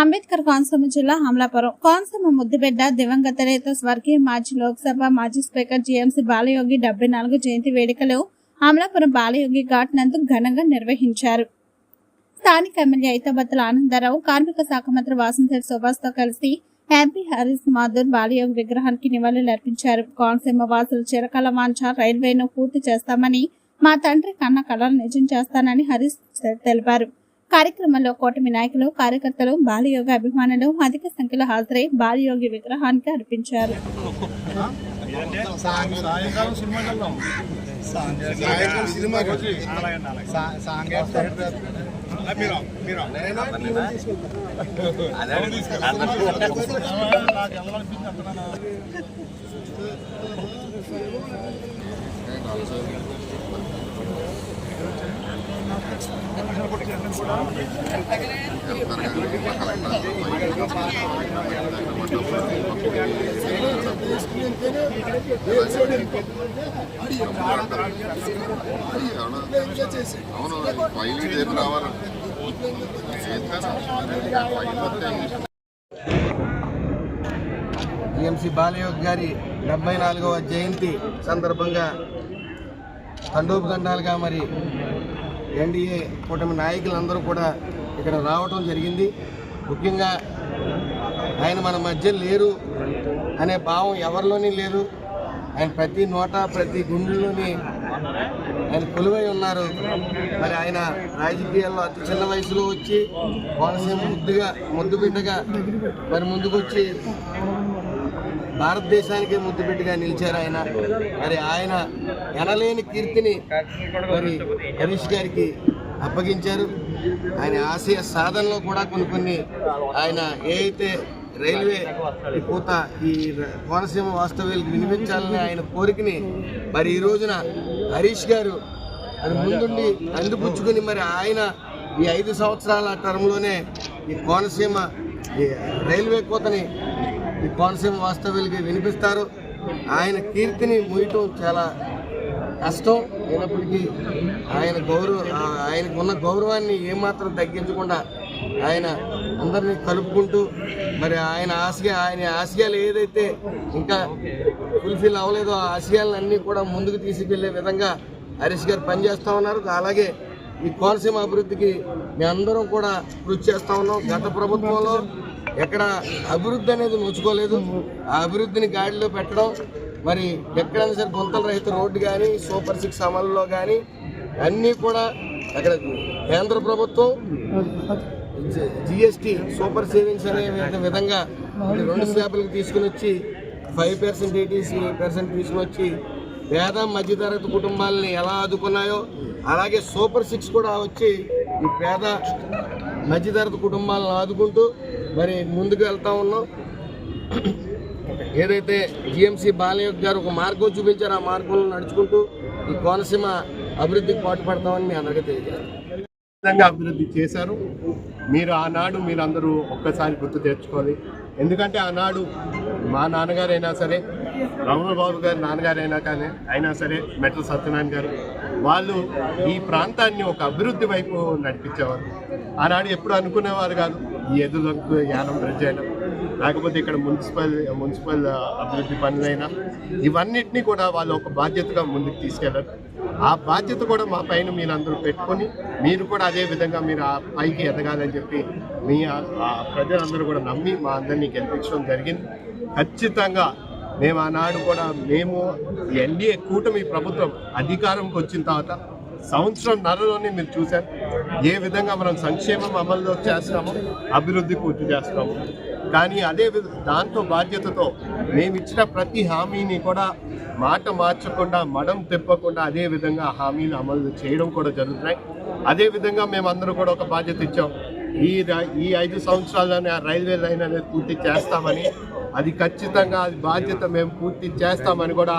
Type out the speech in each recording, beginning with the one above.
అంబేద్కర్ కోనసీమ జిల్లా అమలాపురం. కోనసీమ ముద్దుబిడ్డ దివంగత రేత స్వర్గీయ మాజీ లోక్సభ మాజీ స్పీకర్ జీఎంసీ బాలయోగి డెబ్బై నాలుగు జయంతి వేడుకలు అమలాపురం బాలయోగి ఘాట్ నందు ఘనంగా నిర్వహించారు. స్థానిక ఎమ్మెల్యే ఐతబత్తుల ఆనందరావు కార్మిక శాఖ మంత్రి వాసంతి సుభాష్తో కలిసి ఎంపీ హరీష్ మాధుర్ బాలయోగి విగ్రహానికి నివాళులు అర్పించారు. కోనసీమ వాసులు చిరకాల వాంఛ రైల్వేను పూర్తి చేస్తామని మా తండ్రి కన్న కళలు నిజం చేస్తానని హరీష్ తెలిపారు. కార్యక్రమంలో కూటమి నాయకులు కార్యకర్తలు బాలయోగ అభిమానులు అధిక సంఖ్యలో హాజరై బాలయోగి విగ్రహానికి అర్పించారు. అవును ఫైల్ రేపు రావాలి చేస్తాను బాలయోగ్ గారి డెబ్బై నాలుగవ జయంతి సందర్భంగా తండూపు గండాలుగా మరి ఎన్డీఏ కూటమి నాయకులందరూ కూడా ఇక్కడ రావటం జరిగింది. ముఖ్యంగా ఆయన మన మధ్య లేరు అనే భావం ఎవరిలోని లేదు. ఆయన ప్రతి నోట ప్రతి గుండెల్లోని ఆయన కొలువై ఉన్నారు. మరి ఆయన రాజకీయాల్లో అతి చిన్న వయసులో వచ్చి కోనసీమ ముద్దుగా ముద్దు బిడ్డగా మరి ముందుకొచ్చి భారతదేశానికి ముద్దుబిడ్డగా నిలిచారు ఆయన. మరి ఆయన ఎనలేని కీర్తిని మరి హరీష్ గారికి అప్పగించారు. ఆయన ఆశయ సాధనలో కూడా కొన్ని కొన్ని ఆయన ఏ అయితే రైల్వే ఈ పూత ఈ కోనసీమ వాస్తవ్యాలకు వినిపించాలని ఆయన కోరికని మరి ఈ రోజున హరీష్ గారు అది ముందుండి అందిపుచ్చుకుని మరి ఆయన ఈ ఐదు సంవత్సరాల టర్మ్లోనే ఈ కోనసీమ ఈ రైల్వే కోతని ఈ కోనసీమ వాస్తవ్యులకి వినిపిస్తారు. ఆయన కీర్తిని ముయటం చాలా కష్టం. అయినప్పటికీ ఆయన గౌరవ ఆయనకు ఉన్న గౌరవాన్ని ఏమాత్రం తగ్గించకుండా ఆయన అందరినీ కలుపుకుంటూ మరి ఆయన ఆశయ ఆయన ఆశయాలు ఏదైతే ఇంకా ఫుల్ఫిల్ అవ్వలేదో ఆ ఆశయాలన్నీ కూడా ముందుకు తీసుకెళ్ళే విధంగా హరీష్ గారు పనిచేస్తూ ఉన్నారు. అలాగే ఈ కోనసీమ అభివృద్ధికి మేమందరం కూడా కృషి చేస్తూ ఉన్నాం. గత ప్రభుత్వంలో ఎక్కడ అభివృద్ధి అనేది నోచుకోలేదు. ఆ అభివృద్ధిని గాడిలో పెట్టడం మరి ఎక్కడైనా సరే గుంతల రహిత రోడ్డు కానీ సూపర్ సిక్స్ అమలులో కానీ అన్నీ కూడా అక్కడ కేంద్ర ప్రభుత్వం జిఎస్టీ సూపర్ సేవింగ్స్ అనే విధంగా రెండు స్లాబులకు తీసుకుని వచ్చి ఫైవ్ పర్సెంట్ ఎయిటీసీ పర్సెంట్ తీసుకుని వచ్చి పేద మధ్యతరగతి కుటుంబాలని ఎలా ఆదుకున్నాయో అలాగే సూపర్ సిక్స్ కూడా వచ్చి ఈ పేద మధ్యతరగతి కుటుంబాలను ఆదుకుంటూ మరి ముందుకు వెళ్తా ఉన్నాం. ఏదైతే జిఎంసీ బాలయ్య గారు ఒక మార్గం చూపించారో ఆ మార్గంలో నడుచుకుంటూ ఈ కోనసీమ అభివృద్ధికి పాటుపడతామని మీ అందరికీ తెలియజేస్తాను అభివృద్ధి చేశారు. మీరు ఆనాడు మీరు అందరూ ఒక్కసారి గుర్తు తెచ్చుకోవాలి. ఎందుకంటే ఆనాడు మా నాన్నగారైనా సరే రమణ బాబు గారి నాన్నగారైనా కానీ అయినా సరే మెట్ల సత్యనారాయణ గారు వాళ్ళు ఈ ప్రాంతాన్ని ఒక అభివృద్ధి వైపు నడిపించేవారు. ఆనాడు ఎప్పుడు అనుకునేవారు కాదు. ఎదులకు యానం బ్రిడ్జ్ అయినా. లేకపోతే ఇక్కడ మున్సిపల్ మున్సిపల్ అభివృద్ధి పనులైనా ఇవన్నిటినీ కూడా వాళ్ళు ఒక బాధ్యతగా ముందుకు తీసుకెళ్ళారు ఆ బాధ్యత కూడా మా పైన మీరు అందరూ పెట్టుకొని మీరు కూడా అదే విధంగా మీరు ఆ పైకి ఎదగాలని చెప్పి మీ ప్రజలందరూ కూడా నమ్మి మా అందరినీ గెలిపించడం జరిగింది. ఖచ్చితంగా మేము ఆనాడు కూడా మేము ఎన్డీఏ కూటమి ప్రభుత్వం అధికారంకి వచ్చిన తర్వాత సంవత్సరం నరలోనే మీరు చూశారు. ఏ విధంగా మనం సంక్షేమం అమలులో చేస్తామో అభివృద్ధి పూర్తి చేస్తాము. కానీ అదే విధ దాంతో బాధ్యతతో మేము ఇచ్చిన ప్రతి హామీని కూడా మాట మార్చకుండా మడం తిప్పకుండా అదే విధంగా హామీలు అమలు చేయడం కూడా జరుగుతున్నాయి. అదే విధంగా మేమందరూ కూడా ఒక బాధ్యత ఇచ్చాం. ఈ ఈ ఐదు సంవత్సరాల్లోనే ఆ రైల్వే లైన్ అనేది పూర్తి చేస్తామని అది ఖచ్చితంగా అది బాధ్యత మేము పూర్తి చేస్తామని కూడా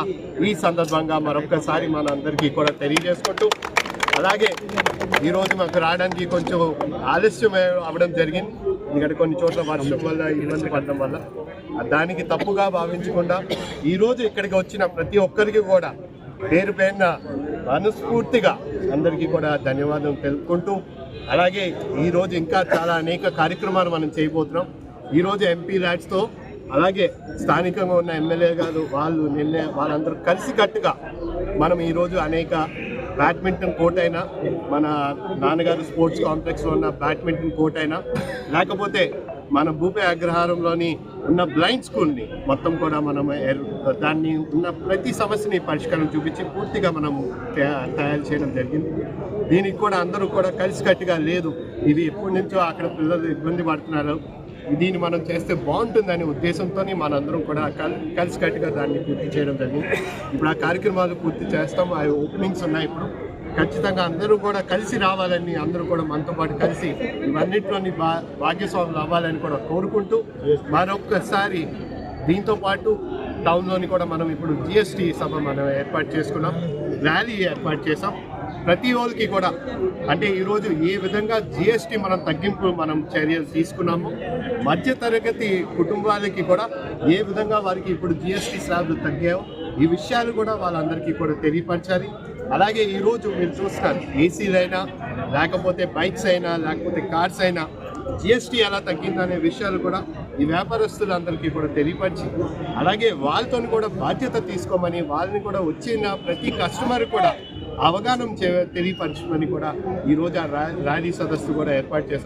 ఈ సందర్భంగా మరొకసారి మన అందరికీ కూడా తెలియజేసుకుంటూ అలాగే ఈరోజు మాకు రావడానికి కొంచెం ఆలస్యం అవ్వడం జరిగింది. ఎందుకంటే కొన్ని చోట్ల వర్షం వల్ల ఇబ్బంది పడడం వల్ల. దానికి తప్పుగా భావించకుండా ఈరోజు ఇక్కడికి వచ్చిన ప్రతి ఒక్కరికి కూడా పేరు పేరున మనస్ఫూర్తిగా అందరికీ కూడా ధన్యవాదం తెలుపుకుంటూ అలాగే ఈరోజు ఇంకా చాలా అనేక కార్యక్రమాలు మనం చేయబోతున్నాం. ఈరోజు ఎంపీ ల్యాడ్స్తో అలాగే స్థానికంగా ఉన్న ఎమ్మెల్యే గారు వాళ్ళు నిన్న వాళ్ళందరూ కలిసికట్టుగా మనం ఈరోజు అనేక బ్యాడ్మింటన్ కోర్ట్ అయినా మన నాన్నగారు స్పోర్ట్స్ కాంప్లెక్స్లో ఉన్న బ్యాడ్మింటన్ కోర్ట్ అయినా లేకపోతే మన భూపే అగ్రహారంలోని ఉన్న బ్లైండ్ స్కూల్ని మొత్తం కూడా మనం దాన్ని ఉన్న ప్రతి సమస్యని పరిష్కారం చూపించి పూర్తిగా మనం తయారు చేయడం జరిగింది. దీనికి కూడా అందరూ కూడా కలిసికట్టుగా లేదు. ఇది ఎప్పటి నుంచో అక్కడ పిల్లలు ఇబ్బంది పడుతున్నారు. దీన్ని మనం చేస్తే బాగుంటుందనే ఉద్దేశంతో మనందరం కూడా కల్ కలిసికట్టుగా దాన్ని పూర్తి చేయడం జరిగింది. ఇప్పుడు ఆ కార్యక్రమాలు పూర్తి చేస్తాం ఆ ఓపెనింగ్స్ ఉన్నాయి ఇప్పుడు. ఖచ్చితంగా అందరూ కూడా కలిసి రావాలని అందరూ కూడా మనతో పాటు కలిసి ఇవన్నింటిలోని భా భాగ్యస్వాములు అవ్వాలని కూడా కోరుకుంటూ మరొక్కసారి దీంతో పాటు టౌన్లోని కూడా మనం ఇప్పుడు జిఎస్టీ సభ మనం ఏర్పాటు చేసుకున్నాం. ర్యాలీ ఏర్పాటు చేసాం ప్రతి వాళ్ళకి కూడా అంటే ఈరోజు ఏ విధంగా జిఎస్టీ మనం తగ్గింపు మనం చర్యలు తీసుకున్నామో మధ్య తరగతి కుటుంబాలకి కూడా ఏ విధంగా వారికి ఇప్పుడు జిఎస్టీ స్లాబ్లు తగ్గాయో ఈ విషయాలు కూడా వాళ్ళందరికీ కూడా తెలియపరచాలి. అలాగే ఈరోజు మీరు చూస్తారు ఏసీలైనా లేకపోతే బైక్స్ అయినా లేకపోతే కార్స్ అయినా జిఎస్టీ ఎలా తగ్గిందనే విషయాలు కూడా ఈ వ్యాపారస్తులందరికీ కూడా తెలియపరిచి అలాగే వాళ్ళతో కూడా బాధ్యత తీసుకోమని వాళ్ళని కూడా వచ్చిన ప్రతి కస్టమర్ కూడా అవగాహన చే- తెలియపరచమని కూడా ఈరోజు ఆ ర్యాలీ సదస్సు కూడా ఏర్పాటు చేస్తాం